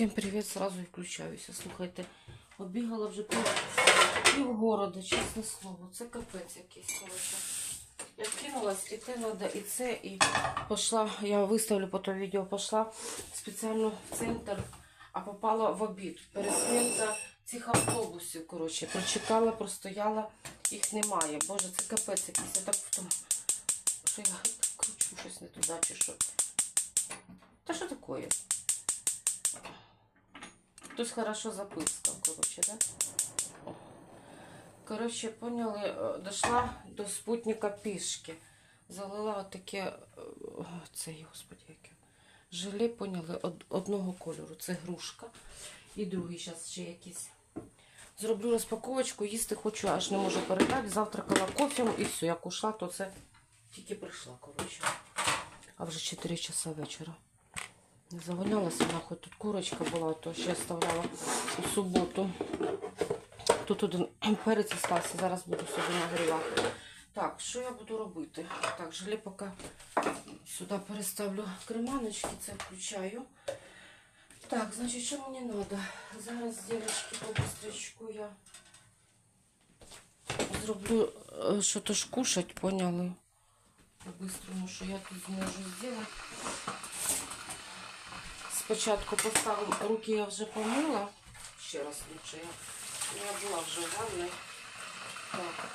Всім привіт, сразу і включаюся. Слухайте, обігала вже пів, пів чесне слово. Це капець якийсь, коротше. Я кинулась, і те треба, і це, і пішла, я виставлю потім відео, пішла спеціально в центр, а попала в обід. Пересмінка цих автобусів, коротше, прочекала, простояла, їх немає. Боже, це капець якийсь. Я так потім, що я кручу щось не туди, чи що. Та що таке? Хтось хорошо запискав, коротше, да? Коротше, поняли, е, дошла до спутника пішки. Залила отаке, е, цей, господи, яке. Желе, поняли, од- одного кольору. Це грушка. І другий зараз ще якийсь. Зроблю розпаковочку, їсти хочу, аж не можу передати. Завтракала кофем і все. Як ушла, то це тільки прийшла, коротше. А вже 4 часа вечора. Не загонялася нахуй. Тут курочка була, то ще оставляла у суботу. Тут один перець остався, зараз буду собі нагрівати. Так, що я буду робити? Так, желе поки сюди переставлю креманочки, це включаю. Так, значить, що мені треба? Зараз, дівчатки, по быстрячку я зроблю, е, що то ж кушать, поняли? По-быстрому, що я тут зможу зробити. Спочатку поставимо, руки я вже помила. Ще раз лучше. Я, я була вже в. Так.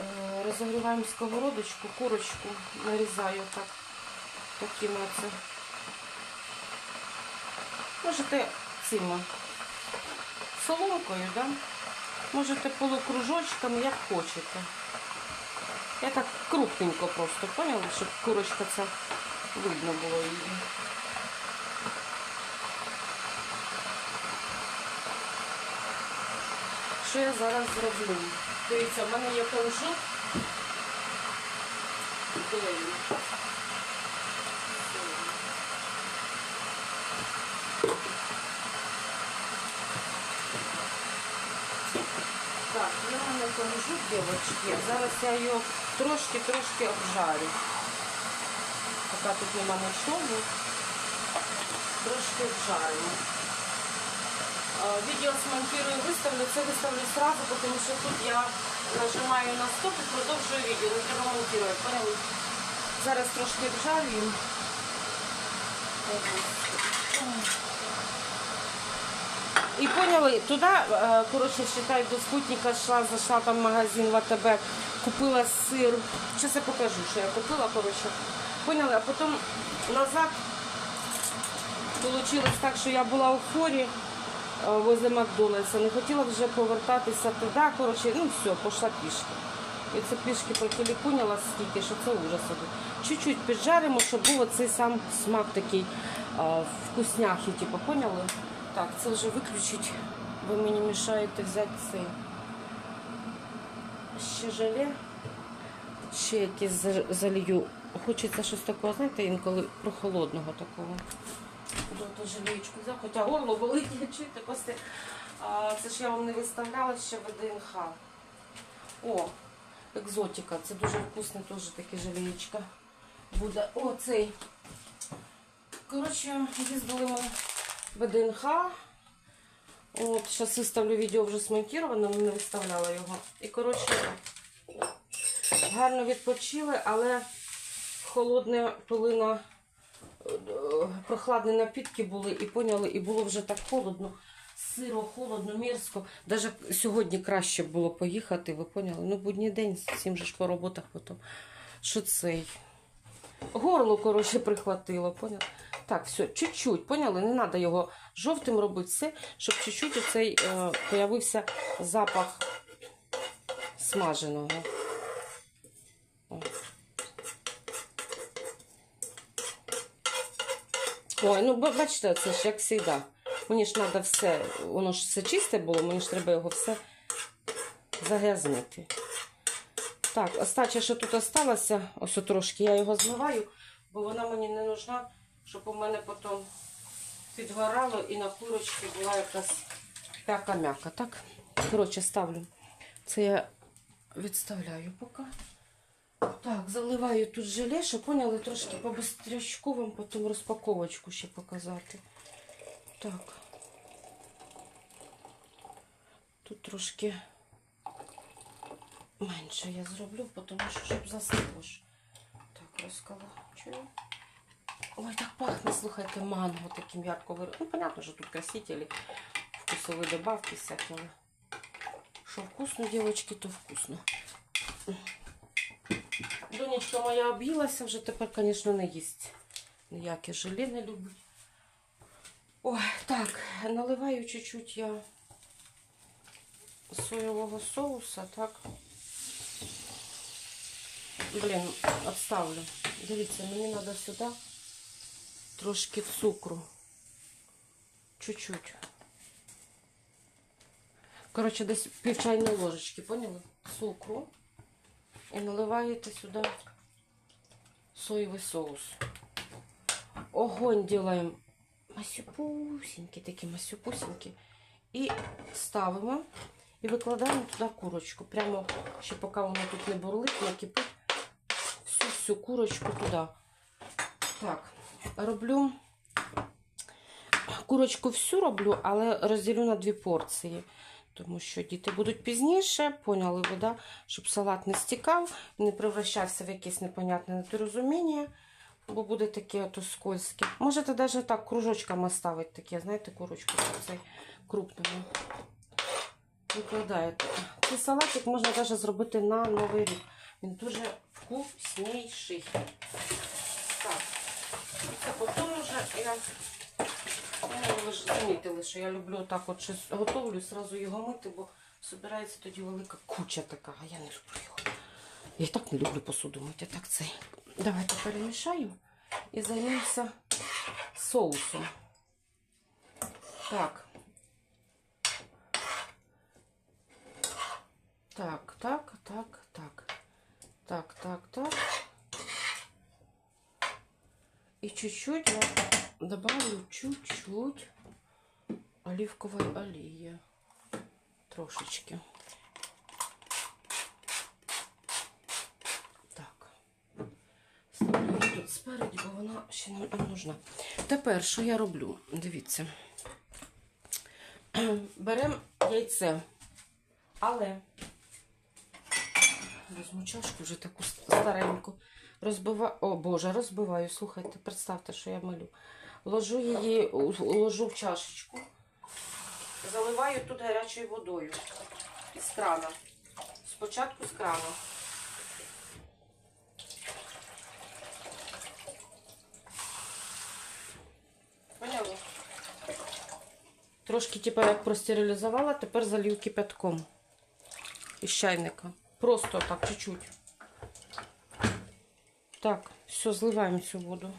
Е, Розогріваємо сковородочку, курочку нарізаю так. Такими оце. Можете цими соломкою, да? Можете полукружочками, як хочете. Я так крупненько просто, поняли, щоб курочка ця видно було її. Що я зараз зроблю? Дивіться, в мене є він? Так, я в мене каушут, дівчатки. Зараз я його трошки-трошки обжарю. Поки тут нема нічого. Трошки обжарю. Відео смонтирую, виставлю, це виставлю сразу, тому що тут я нажимаю на стоп і продовжую відео, не треба монтувати, поняли? Зараз трошки обжарю. І поняли, туди, е, коротше, считай, до спутника йшла, зайшла там в магазин в АТБ, купила сир. Зараз я покажу, що я купила, коротше. Поняли, а потім назад вийшло так, що я була у форі е, возле Макдональдса, не хотіла вже повертатися туди, коротше, ну все, пішла пішки. І це пішки потіліпуняла стільки, що це ужас. Чуть-чуть піджаримо, щоб був цей сам смак такий а, вкусняхи, типу, поняли? Так, це вже виключить. Ви мені мішаєте взяти цей. Ще желе. Ще якесь за- залью. Хочеться щось такого, знаєте, інколи прохолодного такого. Буду ту жалієчку взяти, хоча горло болить, чуєте, а, це ж я вам не виставляла ще ВДНХ. О, екзотика, це дуже вкусне теж таке жалієчка. Буде. О, цей. Коротше, їздили ми в ВДНХ. От, зараз виставлю відео вже смонтіроване, не виставляла його. І, коротше, гарно відпочили, але холодне пилина е, прохладні напітки були і поняли, і було вже так холодно, сиро, холодно, мерзко. Даже сьогодні краще було поїхати, ви поняли? Ну, будній день, всім же ж по роботах потім. Що цей? Горло, коротше, прихватило, поняли? Так, все, чуть-чуть, поняли? Не треба його жовтим робити, все, щоб чуть-чуть оцей е, появився запах смаженого. Ой, ну бачите, це ж як завжди. Мені ж треба все, воно ж все чисте було, мені ж треба його все загрязнити. Так, остача, що тут осталося, ось трошки я його змиваю, бо вона мені не нужна, щоб у мене потім підгорало і на курочці була якась пяка-мяка. Так? Коротше, ставлю. Це я відставляю поки. Так, заливаю тут желе, щоб поняли трошки по бистрячку вам потім розпаковочку ще показати. Так. Тут трошки менше я зроблю, тому що щоб застило ж. Так, розколочую. Ой, так пахне, слухайте, манго таким ярко виробленим. Ну, понятно, що тут красителі, вкусові добавки всякі. Що вкусно, дівчатки, то вкусно. Донечка моя об'їлася, вже тепер, звісно, не їсть. Ніяке желе не любить. Ой, так, наливаю чуть-чуть я соєвого соуса, так. Блін, відставлю. Дивіться, мені треба сюди трошки цукру. Чуть-чуть. Коротше, десь пів чайної ложечки, поняли? Цукру. І наливаєте сюди соєвий соус. Огонь делаем масюпусенький, такі масюпусенькі. І ставимо і викладаємо туди курочку. Прямо ще поки воно тут не бурлить, не кипить. Всю всю курочку туди. Так, роблю курочку всю роблю, але розділю на дві порції. Тому що діти будуть пізніше, поняли ви, да? щоб салат не стікав, не превращався в якесь непонятне недорозуміння, бо буде таке ото скользке. Можете навіть так кружочками ставити таке, знаєте, курочку цей крупному. Викладаєте. Цей салатик можна навіть зробити на Новий рік. Він дуже вкусніший. Так. Це потім вже я Ну, ви ж замітили, що я люблю так от щось готовлю, зразу його мити, бо збирається тоді велика куча така, а я не люблю його. Я і так не люблю посуду мити. Так цей. Давайте перемішаємо і займемося соусом. Так. Так, так, так, так. Так, так, так. И чуть-чуть я добавлю чуть-чуть оливковой олії. Трошечки. Так. Ставлю тут спереді, бо вона ще не нужна. Тепер, що я роблю? Дивіться. Беремо яйце. Але візьму чашку вже таку стареньку. Розбиваю, о Боже, розбиваю, слухайте, представте, що я малю. Ложу її, ложу в чашечку, заливаю тут гарячою водою з крана. Спочатку з крана. Поняли? Трошки тепер як простерилізувала, тепер залив кипятком із чайника. Просто так, чуть-чуть. Так, все, зливаємо цю воду.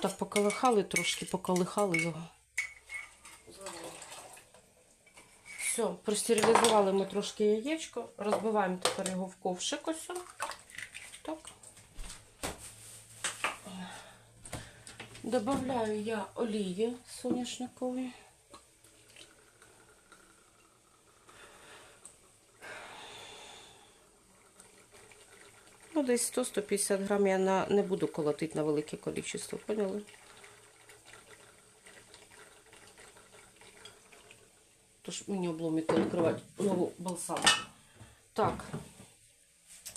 Так, поколихали трошки, поколихали його. Все, простерилізували ми трошки яєчко, розбиваємо тепер його в ковшик ось. Так. Добавляю я олії соняшникової. Десь 100-150 грам я на, не буду колотити на велике кількість, поняли? Тож мені обломити відкривати нову балсамку. Так,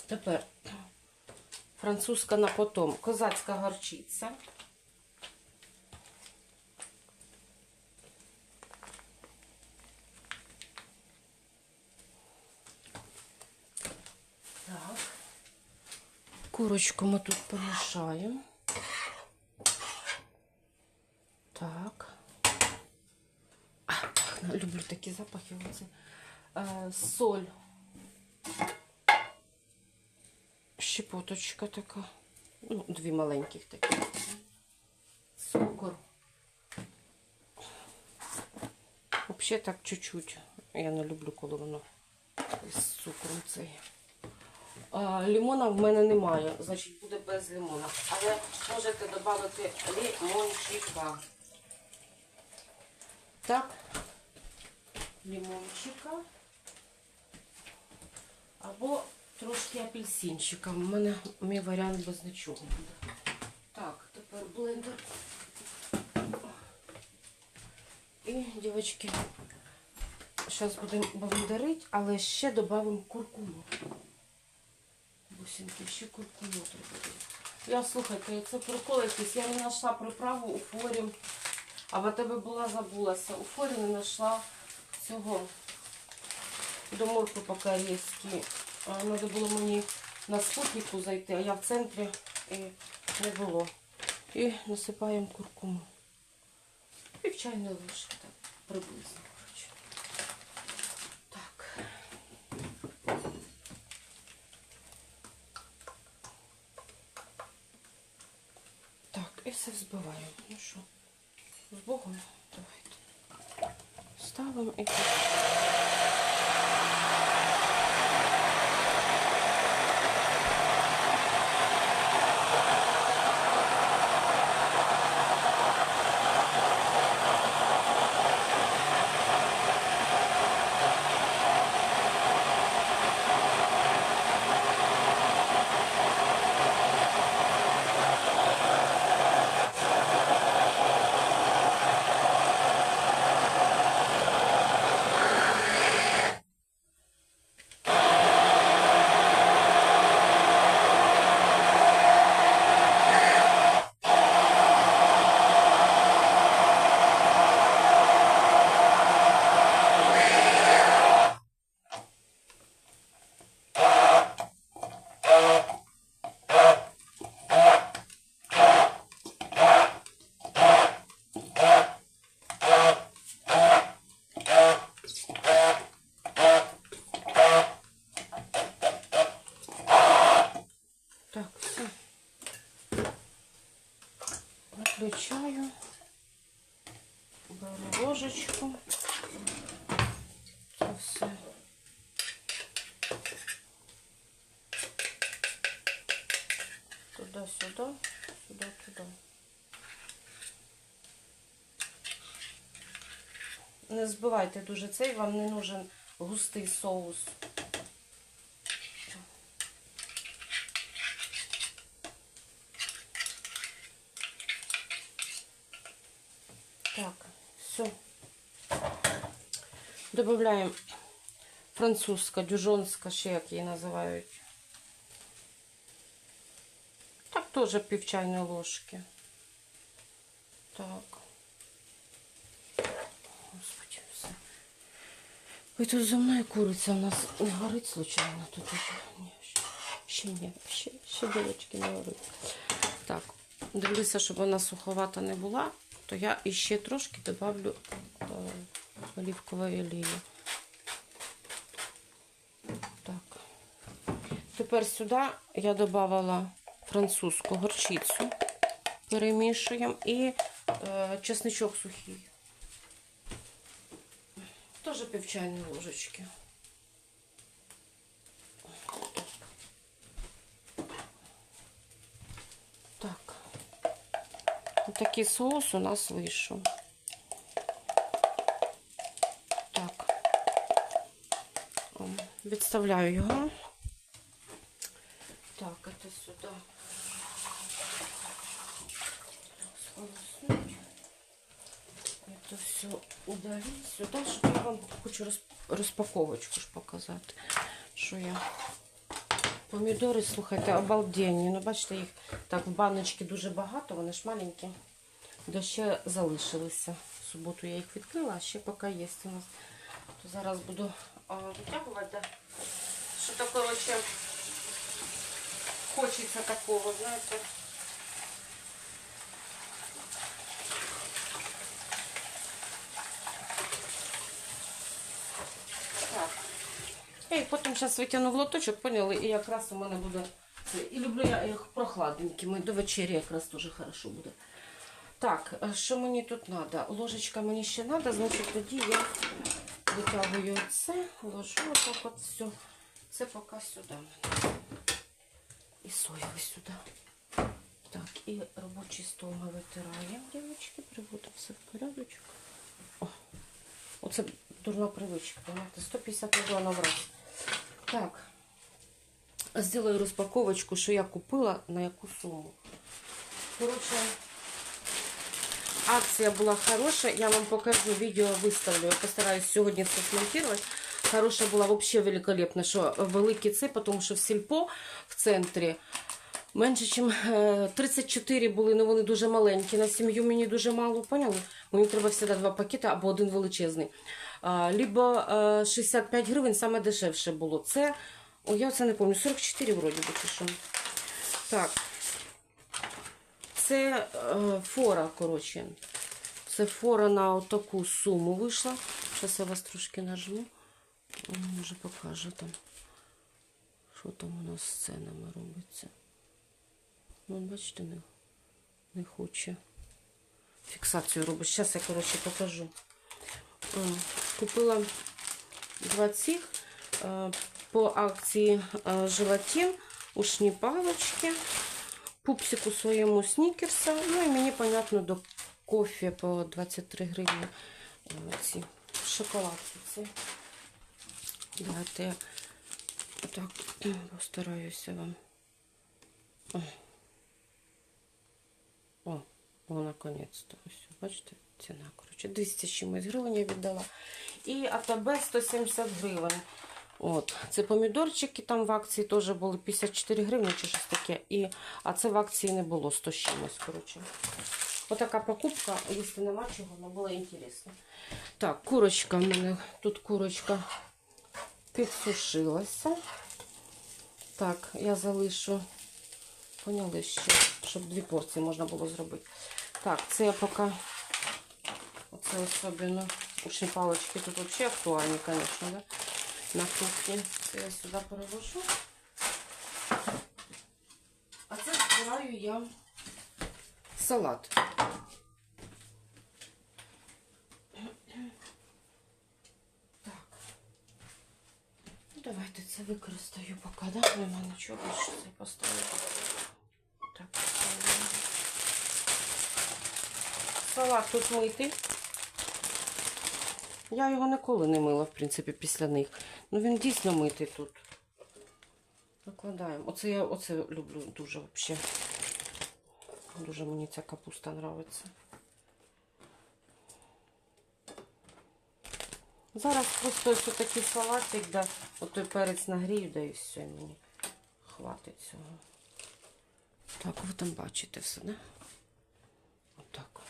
тепер французька на потом, козацька горчиця. Так. Курочку ми тут помішаємо. Так. А, люблю такі запахи. Оце. Е, соль. Щепоточка така. Ну, дві маленьких такі. Цукор. Взагалі так чуть-чуть. Я не люблю, коли воно з цукром цей. А, Лимона в мене немає, значить буде без лимона. Але можете додати лимончика. Так, лимончика. Або трошки апельсинчика. У мене мій варіант без нічого буде. Так, тепер блендер. І, дівчатки, зараз будемо бавдарити, але ще додамо куркуму. Бусинки, ще куркуму треба. Я слухайте, це прикол. Я не знайшла приправу у форі. А в тебе була забулася. У форі не знайшла цього до моркви по-корейськи. Треба було мені на спутнику зайти, а я в центрі і не було. І насипаємо куркуму. Пів чайної ложки, так, приблизно. коротше. Так. Так, і все взбиваємо. Ну що, з Богом давайте. Ставимо і Так, Не збивайте дуже цей, вам не нужен густий соус. Так, все. Добавляємо французька, дюжонська, ще як її називають. Так, теж пів чайної ложки. Так. Господи, все. Ой, тут за мною куриця у нас не горить случайно. Тут ще, ні, ще, ні, ще, ще дівчатки не горить. Так, дивлюся, щоб вона суховата не була, то я іще трошки добавлю е, олівкової олії. Так. Тепер сюди я додавала французьку горчицю, перемішуємо і е, чесничок сухий. Теж пів чайної ложечки. Так. Такий соус у нас вийшов. Так. Відставляю його. Так, це сюди. Все удалить сюди, щоб я вам хочу роз- розпаковочку ж показати, що я. Помідори, слухайте, обалденні. Ну, бачите, їх так в баночці дуже багато, вони ж маленькі. Де ще залишилися. В суботу я їх відкрила, а ще поки є у нас. То зараз буду витягувати. Да? Що такого ще хочеться такого, знаєте. Я їх потім зараз витягну в лоточок, поняли, і якраз у мене буде. це. І люблю я їх прохладненькими. До вечері якраз дуже хорошо буде. Так, е, що мені тут треба? Ложечка мені ще треба, значить тоді я витягую це, ложу отак от все. Це поки сюди. І соєвий сюди. Так, і робочий стол ми витираємо, дівчатки, приводимо все в порядочок. Оце дурна привичка, понимаете? 150 мільйонів раз. Так, зроблю розпаковочку, що я купила, на яку суму. Коротше, акція була хороша. Я вам покажу відео, виставлю. Я постараюсь сьогодні все смонтувати. Хороша була взагалі великолепна, що великий це, тому що в сільпо в центрі менше, ніж 34 були, але вони дуже маленькі. На сім'ю мені дуже мало, поняли? Мені треба завжди два пакети або один величезний. Либо е, 65 гривень, саме дешевше було. Це, о, я це не пам'ятаю, 44 вроді би чи що. Так. Це фора, коротше. Це фора на таку суму вийшла. Зараз я вас трошки нажму. Може покажу там. Що там у нас з ценами робиться. Ну, бачите, не, не хоче. Фіксацію робить. Зараз я, коротше, покажу. Купила два цих по акції желатин, ушні палочки, пупсику своєму снікерса. Ну і мені, понятно, до кофе по 23 гривні ці шоколадки. Ці. Давайте я так постараюся вам. О, О, наконець-то. Бачите, ціна, коротше, 200 з чимось гривень я віддала. І АТБ 170 гривень. От, це помідорчики там в акції теж були 54 гривні чи щось таке. І, а це в акції не було 100 з чимось, коротше. Отака покупка, якщо нема чого, але було інтересно. Так, курочка в мене, тут курочка підсушилася. Так, я залишу, поняли ще, щоб дві порції можна було зробити. Так, це я поки, оце особливо, ушні палочки тут взагалі актуальні, звісно, да? на кухні. Це я сюди перевожу. А це збираю я салат. Так. Ну, давайте це використаю поки, да? Нема нічого більше це поставлю. Так, поставлю. Салат тут митий. Я його ніколи не мила, в принципі, після них. Ну він дійсно митий тут. Накладаємо. Оце я оце люблю дуже взагалі. Дуже мені ця капуста подобається. Зараз просто ось такий салатик, да, от той перець нагрію, да і все, мені хватить цього. Так, ви там бачите все, да? Отак.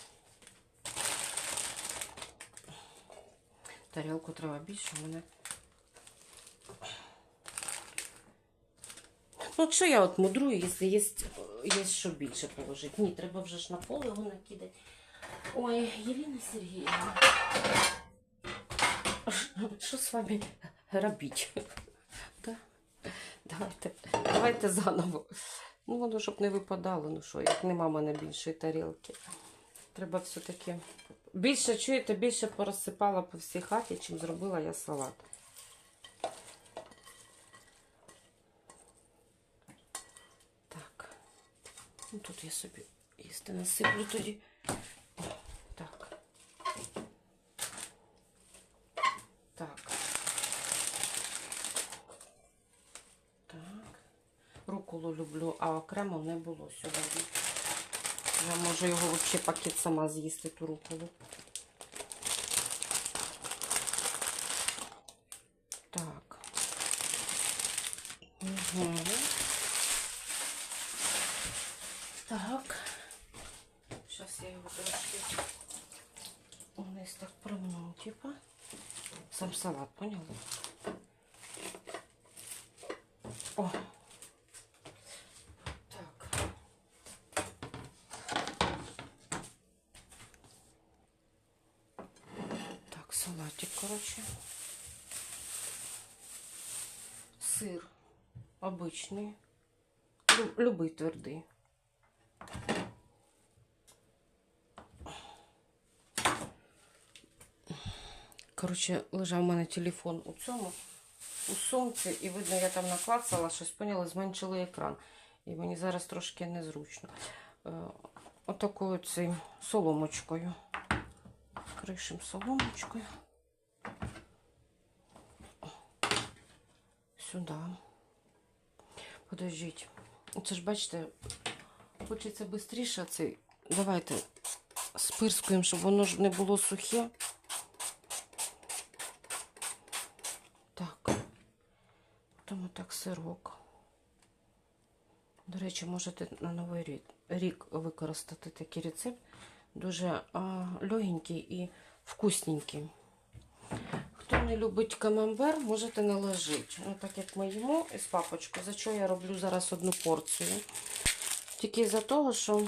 Тарілку треба більше, у мене. Ну, що я от мудрую, якщо є, є що більше положити. Ні, треба вже ж на пол його накидати. Ой, Єліна Сергіївна. Що з вами робіть? Да? Давайте, давайте заново. Ну, воно щоб не випадало, ну що, як нема в мене більшої тарілки. Треба все-таки. Більше чуєте, більше порозсипала по всій хаті, чим зробила я салат. Так. Ну, тут я собі їсти насиплю тоді. Так. Так. Так. Руколу люблю, а окремо не було сьогодні. Я можу його взагалі пакет сама з'їсти ту руколу. Так. Угу. Так. Зараз я його трошки вниз так промну, типа. Сам салат, поняли? О. Так. Так, салатик, короче. Сыр обычный. Лю- Любий твердий. Коротше, лежав у мене телефон у цьому, у сумці, і видно, я там наклацала щось, поняла, зменшили екран. І мені зараз трошки незручно. Е, Отакою цим соломочкою. Кришим соломочкою. Сюди. Подождіть. Це ж бачите, хочеться швидше цей. Давайте спирскуємо, щоб воно ж не було сухе. Так. Тому так сирок. До речі, можете на новий рік використати такий рецепт. Дуже а, легенький і вкусненький. Хто не любить камамбер, можете наложити. Ну, так як ми їмо із папочкою, за що я роблю зараз одну порцію. Тільки за того, що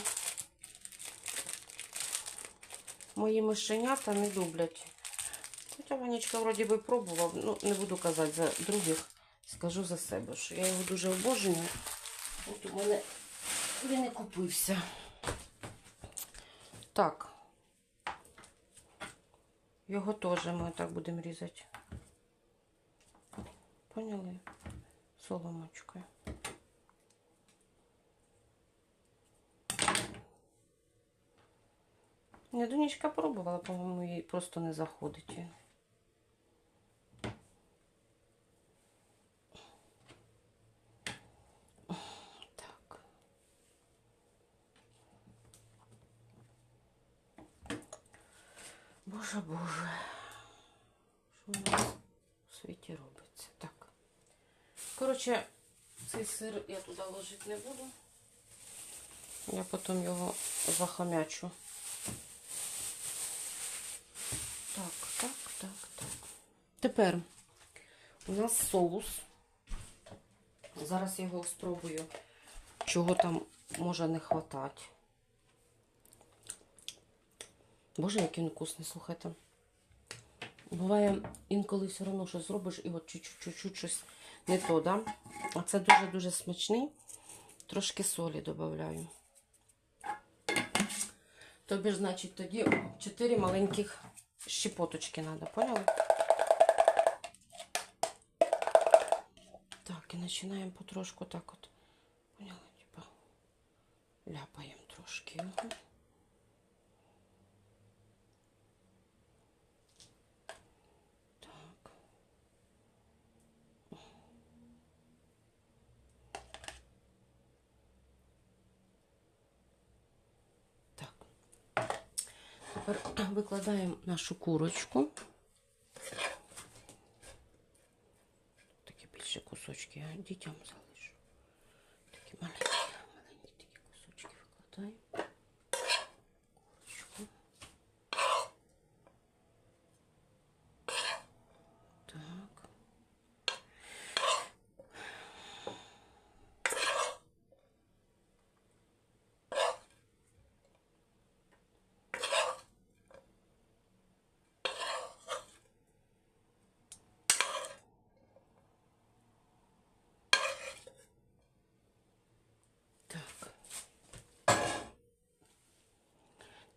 мої мишенята не люблять. Хоча Ванечка вроді би пробував, ну не буду казати за других, скажу за себе, що я його дуже обожнюю. От у мене він і купився. Так. Його теж ми так будемо різати. Поняли? Соломочкою. Я донечка пробувала, по-моєму, їй просто не заходить. Боже, боже. Що у нас у світі робиться? Так. Коротше, цей сир я туди ложити не буду. Я потім його захомячу. Так, так, так, так. Тепер у нас соус. Зараз я його спробую, чого там може не хватати. Боже, який він вкусний, слухайте. Буває, інколи все одно щось зробиш і от чуть-чуть щось не то, да? А це дуже-дуже смачний. Трошки солі додаю. Тобі ж, значить, тоді 4 маленьких щепоточки треба, поняли? Так, і починаємо потрошку так от. Поняли? Типа ляпаємо трошки його. Тепер викладаємо нашу курочку. Такі більше кусочки я дітям залишу. Такі маленькі, маленькі такі кусочки викладаємо.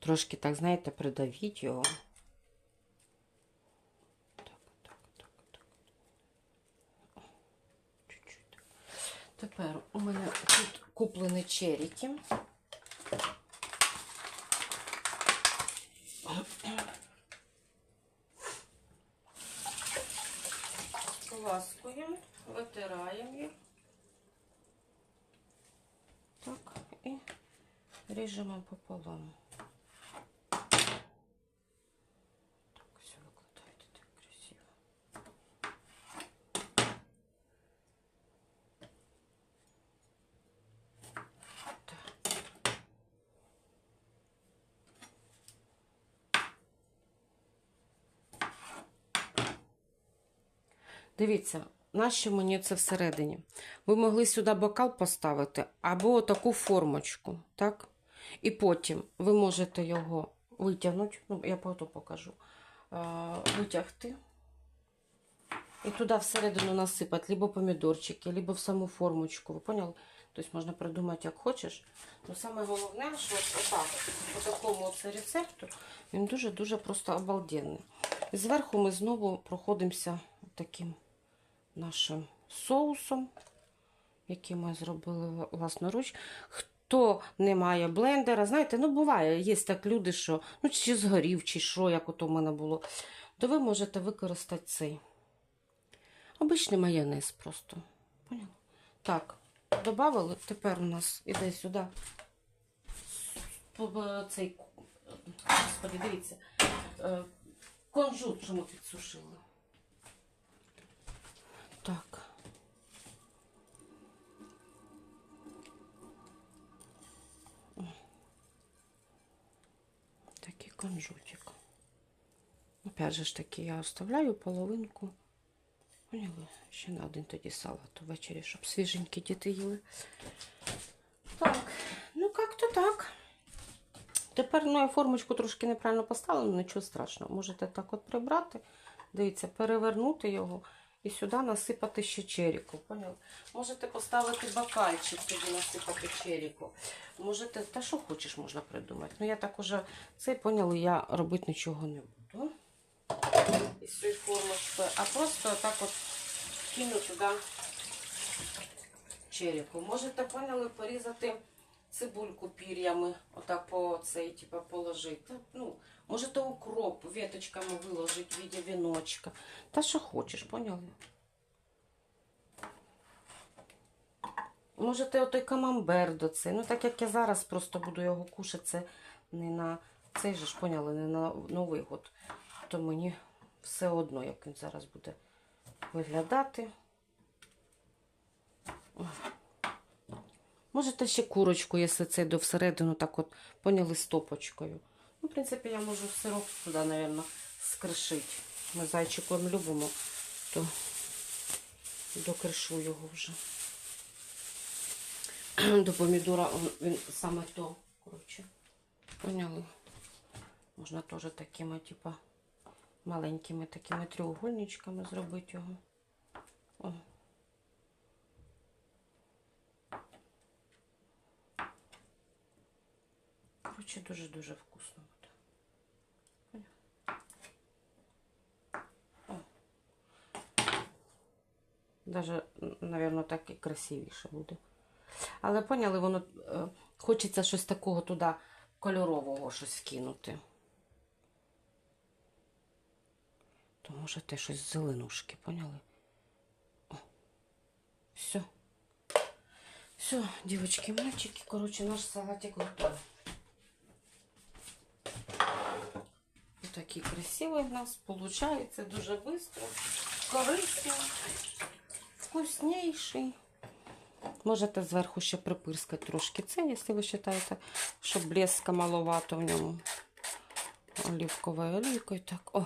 Трошки, так, знаєте, придавіть його. Так, так, так, так. Чуть-чуть. Тепер у мене тут куплені черіки. Ласкуємо, витираємо їх. Так, і ріжемо пополам. Так, все викладайте так красиво. Так. Дивіться, нащо мені це всередині? Ви могли сюди бокал поставити або таку формочку, так? І потім ви можете його витягнути, ну, я потім покажу, е, витягти. І туди всередину насипати либо помідорчики, либо в саму формочку. Ви поняли? Тобто можна придумати, як хочеш. Ну, саме головне, що отак, по такому це рецепту, він дуже-дуже просто обалденний. І зверху ми знову проходимося таким нашим соусом, який ми зробили власноруч. Хто не має блендера, знаєте, ну буває, є так люди, що ну, чи згорів, чи що, як ото в мене було, то ви можете використати цей. Обичний майонез просто. Поняли? Так, додали. Тепер у нас іде сюди цей Господи, дивіться. Е, Кунжут, що ми підсушили. Так. Такий кунжутик. Опять же ж таки, я оставляю половинку. Поняли? Ще на один тоді салат ввечері, щоб свіженькі діти їли. Так, ну як-то так. Тепер ну, я формочку трошки неправильно поставила, ну нічого страшного. Можете так от прибрати, дивіться, перевернути його і сюди насипати ще черіку. Поняли? Можете поставити бокальчик, сюди насипати черіку. Можете, та що хочеш, можна придумати. Ну я так уже це поняли, я робити нічого не буду. Із цієї формочки, а просто так от кину туди черіку. Можете, поняли, порізати цибульку пір'ями, отак по цей, типа, положити. Ну, можете укроп веточками виложити в виді віночка. Та що хочеш, поняли? Можете отой камамбер до цей. Ну, так як я зараз просто буду його кушати, це не на цей же ж поняли, не на Новий год. То мені все одно, як він зараз буде виглядати. Можете ще курочку, якщо це до всередину, так от поняли стопочкою. Ну, в принципі, я можу сироп туди, мабуть, скришити. Ми зайчиком любимо, то докришу його вже. До помідора він саме то, коротше. Поняли? Можна теж такими, типа, маленькими такими треугольничками зробити його. О. Коротше, дуже-дуже вкусно буде. Поняв? О. Даже, напевно, так і красивіше буде. Але поняли, воно е, хочеться щось такого туди кольорового щось кинути. То можете щось з зеленушки, поняли? О. Все. Все, дівчатки, мальчики, коротше, наш салатик готовий. Такий красивий в нас получається дуже швидко, корисно, вкусніший. Можете зверху ще припирскати трошки це, якщо ви вважаєте, що блеска маловато в ньому. Оливковою олійкою. Так, о.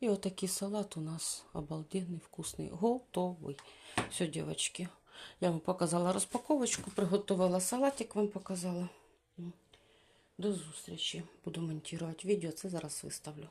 І отакий салат у нас обалденний, вкусний, готовий. Все, дівчатки. Я вам показала розпаковочку, приготувала салатик, вам показала. До зустрічі. Буду монтувати відео, це зараз виставлю.